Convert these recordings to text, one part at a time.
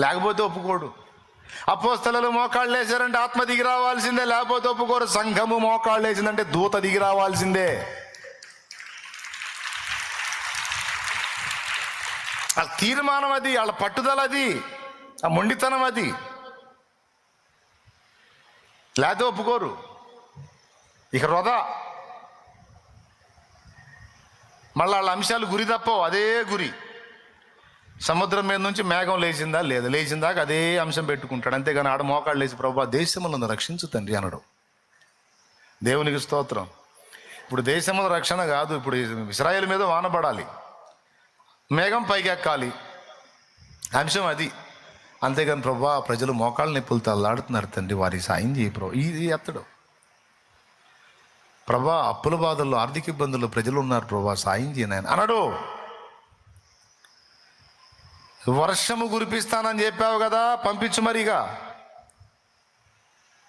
లేకపోతే ఒప్పుకోడు. అపోస్తలలు మోకాళ్ళు వేసారంటే ఆత్మ దిగి రావాల్సిందే లేకపోతే ఒప్పుకోరు. సంఘము మోకాళ్ళు వేసిందంటే దూత దిగి రావాల్సిందే. వాళ్ళ తీర్మానం అది వాళ్ళ పట్టుదల అది ఆ మొండితనం అది. లేకపోతే ఒప్పుకోరు. ఇక వృధా మళ్ళీ వాళ్ళ అంశాలు గురి తప్పవు అదే గురి. సముద్రం మీద నుంచి మేఘం లేచిందా? లేదా. లేచిందాక అదే అంశం పెట్టుకుంటాడు. అంతేగాని ఆడ మోకాళ్ళు లేచి ప్రభా దేశములను రక్షించు తండ్రి అనడు. దేవునికి స్తోత్రం. ఇప్పుడు దేశముల రక్షణ కాదు. ఇప్పుడు ఇస్రాయేల్ మీద వానపడాలి మేఘం పైకి ఎక్కాలి అంశం అది. అంతేగాని ప్రభా ప్రజలు మోకాళ్ళ నిప్పులతో అల్లాడుతున్నారు తండ్రి. వారికి సాయం చేయి ప్రభు. ఇది ఎత్తడు ప్రభా అప్పుల బాధల్లో ఆర్థిక ఇబ్బందుల్లో ప్రజలు ఉన్నారు ప్రభా. సాయం చేయను అనడు. వర్షము కురిపిస్తానని చెప్పావు కదా పంపించు మరిగా.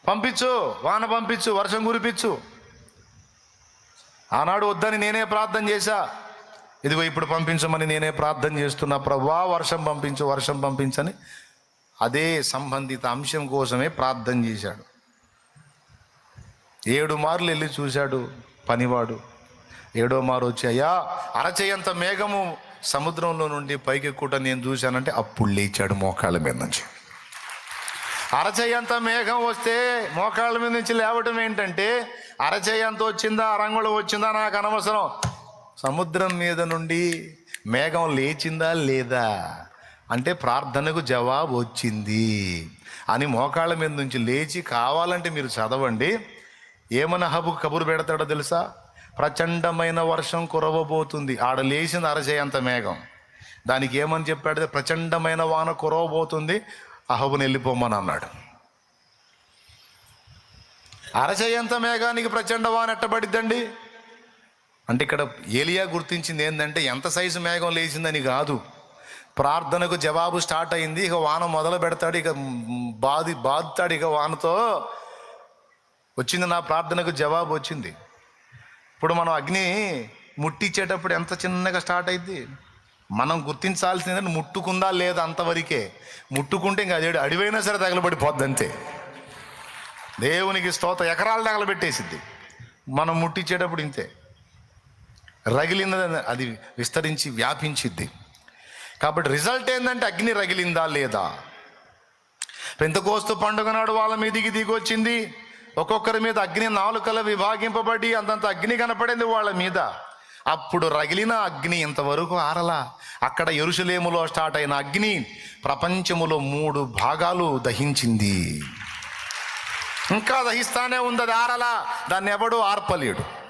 పంపించు వాన పంపించు వర్షం కురిపించు. ఆనాడు వద్దని నేనే ప్రార్థన చేశా. ఇదిగో ఇప్పుడు పంపించమని నేనే ప్రార్థన చేస్తున్నా ప్రభా వర్షం పంపించు వర్షం పంపించని. అదే సంబంధిత అంశం కోసమే ప్రార్థన చేశాడు. ఏడు మార్లు వెళ్ళి చూశాడు పనివాడు. ఏడో మారు వచ్చి అయ్యా అరచేయంత మేఘము సముద్రంలో నుండి పైకి పైకెక్కుట నేను చూశానంటే అప్పుడు లేచాడు మోకాళ్ళ మీద నుంచి. అరచేయంత మేఘం వస్తే మోకాళ్ళ మీద నుంచి లేవటం ఏంటంటే అరచేయంత వచ్చిందా అరంగుళం వచ్చిందా నాకు అనవసరం. సముద్రం మీద నుండి మేఘం లేచిందా లేదా? అంటే ప్రార్థనకు జవాబు వచ్చింది అని మోకాళ్ళ మీద నుంచి లేచి కావాలంటే మీరు చదవండి. ఏమన్నా హబు కబురు పెడతాడో తెలుసా? ప్రచండమైన వర్షం కురవబోతుంది. ఆడ లేచింది అరచేయంత మేఘం. దానికి ఏమని చెప్పాడు? ప్రచండమైన వాన కురవబోతుంది. అహబుని వెళ్ళిపోమని అన్నాడు. అరచేయంత మేఘానికి ప్రచండ వాన ఎట్టబడిద్దండి? అంటే ఇక్కడ ఏలియా గుర్తించింది ఏంటంటే ఎంత సైజు మేఘం లేచిందని కాదు. ప్రార్థనకు జవాబు స్టార్ట్ అయింది. ఇక వాన మొదలు పెడతాడు. ఇక బాది బాదుతాడు ఇక వానతో. వచ్చింది నా ప్రార్థనకు జవాబు వచ్చింది. ఇప్పుడు మనం అగ్ని ముట్టించేటప్పుడు ఎంత చిన్నగా స్టార్ట్ అయింది మనం గుర్తించాల్సింది ముట్టుకుందా లేదా అంతవరకే. ముట్టుకుంటే ఇంకా అదే అడివైనా సరే తగలబడిపోద్ది అంతే. దేవునికి స్తోత ఎకరాలు తగలబెట్టేసిద్ది. మనం ముట్టించేటప్పుడు ఇంతే. రగిలినది అది విస్తరించి వ్యాపించిద్ది. కాబట్టి రిజల్ట్ ఏంటంటే అగ్ని రగిలిందా లేదా? పెంతకోస్తు పండుగ నాడు వాళ్ళ మీదికి దిగి వచ్చింది. ఒక్కొక్కరి మీద అగ్ని నాలుకల విభాగింపబడి అంతంత అగ్ని కనపడింది వాళ్ళ మీద. అప్పుడు రగిలిన అగ్ని ఇంతవరకు ఆరలా. అక్కడ ఎరుసలేములో స్టార్ట్ అయిన అగ్ని ప్రపంచములో మూడు భాగాలు దహించింది. ఇంకా దహిస్తానే ఉంది అది ఆరలా. దాన్ని ఎవడు ఆర్పలేడు.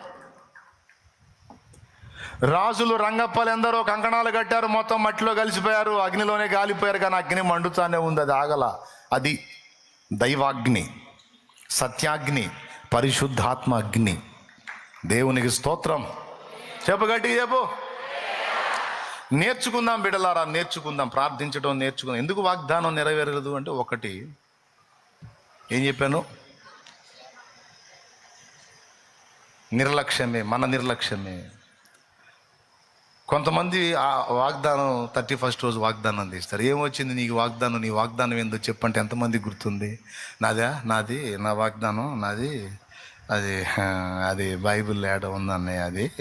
రాజులు రంగప్పలు ఎందరో కంకణాలు కట్టారు మొత్తం మట్టిలో కలిసిపోయారు అగ్నిలోనే గాలిపోయారు కానీ అగ్ని మండుతానే ఉంది అది ఆగల. అది దైవాగ్ని. సత్యాగ్ని పరిశుద్ధాత్మ అగ్ని దేవునికి స్తోత్రం. చెప్పు గట్టి చెప్పు. నేర్చుకుందాం బిడలారా నేర్చుకుందాం. ప్రార్థించడం నేర్చుకుందాం. ఎందుకు వాగ్దానం నెరవేరలేదు అంటే ఒకటి ఏం చెప్పాను? నిర్లక్ష్యమే మన నిర్లక్ష్యమే. కొంతమంది ఆ వాగ్దానం థర్టీ ఫస్ట్ రోజు వాగ్దానం తీస్తారు ఏమొచ్చింది నీకు వాగ్దానం? నీ వాగ్దానం ఏందో చెప్పంటే ఎంతమంది గుర్తుంది? నాదా? నాది? నా వాగ్దానం? నాది? అది అది బైబిల్ ఏడ ఉందన్నయ్య అది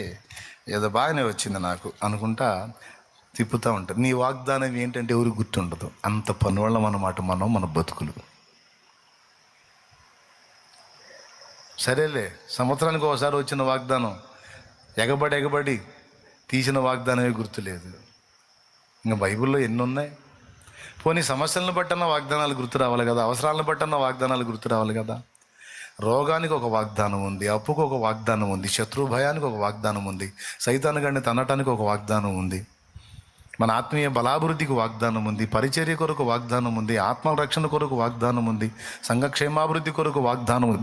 ఏదో బాగానే వచ్చింది నాకు అనుకుంటా తిప్పుతూ ఉంటారు. నీ వాగ్దానం ఏంటంటే ఎవరికి గుర్తుండదు. అంత పనివాళ్ళం అన్నమాట మనం మన బతుకులు. సరేలే సంవత్సరానికి ఒకసారి వచ్చిన వాగ్దానం. ఎగబడి ఎగబడి. తీసిన వాగ్దానమే గుర్తులేదు ఇంకా బైబిల్లో ఎన్ని ఉన్నాయి పోనీ సమస్యలను బట్టన్న వాగ్దానాలు గుర్తు రావాలి కదా? అవసరాలను బట్టన్న వాగ్దానాలు గుర్తు రావాలి కదా? రోగానికి ఒక వాగ్దానం ఉంది అప్పుకు ఒక వాగ్దానం ఉంది శత్రు భయానికి ఒక వాగ్దానం ఉంది సైతాను తనటానికి ఒక వాగ్దానం ఉంది. మన ఆత్మీయ బలాభివృద్ధికి వాగ్దానం ఉంది పరిచర్య కొరకు వాగ్దానం ఉంది ఆత్మ రక్షణ కొరకు వాగ్దానం ఉంది సంఘక్షేమాభివృద్ధి కొరకు వాగ్దానం ఉంది.